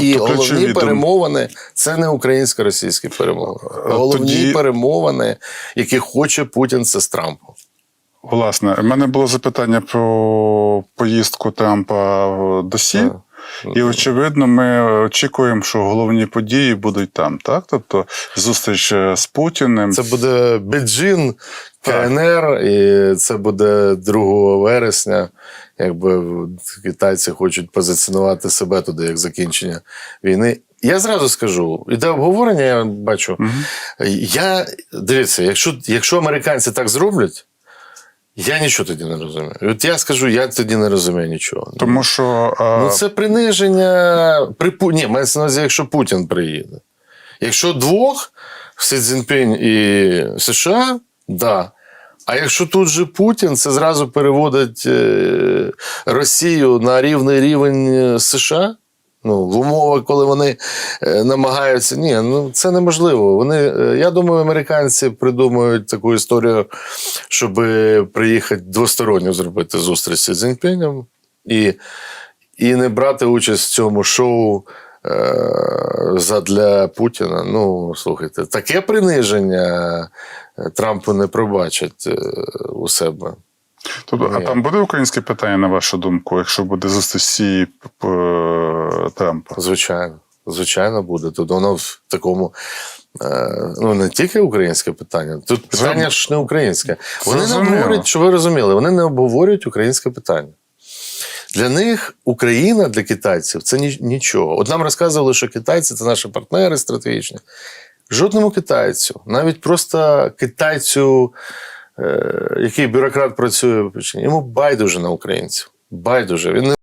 і головні дум- перемовини це не українсько-російські перемовини. Головні тоді- перемовини, які хоче Путін, це з Трампом. Власне, в мене було запитання про поїздку Трампа до Сі. І очевидно, ми очікуємо, що головні події будуть там, так? Тобто зустріч е, з Путіним. Це буде Так. КНР, і це буде 2 вересня. Якби китайці хочуть позиціонувати себе туди як закінчення війни. Я зразу скажу, іде обговорення, я бачу. Мгм. Я дивіться, якщо, якщо американці так зроблять, я нічого тоді не розумію. От я скажу, я тоді не розумію нічого. Тому що е, Ну, це приниження при Ні, мається на увазі, якщо Путін приїде. Якщо двох Сі Цзіньпінь і США, да. А якщо тут же Путін, це зразу переводить е, Росію на рівний рівень е, США. Ну, в умовах, коли вони е, намагаються. Ні, ну це неможливо. Вони, е, я думаю, американці придумають таку історію, щоб приїхати двосторонньо зробити зустріч з Цзіньпінем і, і не брати участь в цьому шоу е, задля Путіна. Ну, слухайте, таке приниження е, Трампу не пробачать е, у себе. тобто, а там буде українське питання, на вашу думку, якщо буде зустріч Трампа? Звичайно, звичайно, буде. Тут воно в такому. е, Ну, не тільки українське питання. Тут питання ж не українське. Вони не обговорюють, що ви розуміли, вони не обговорюють українське питання. Для них Україна для китайців це нічого. От нам розказували, що китайці це наші партнери стратегічні. Жодному китайцю, навіть просто китайцю, е, який бюрократ працює, йому байдуже на українців. Байдуже. Він не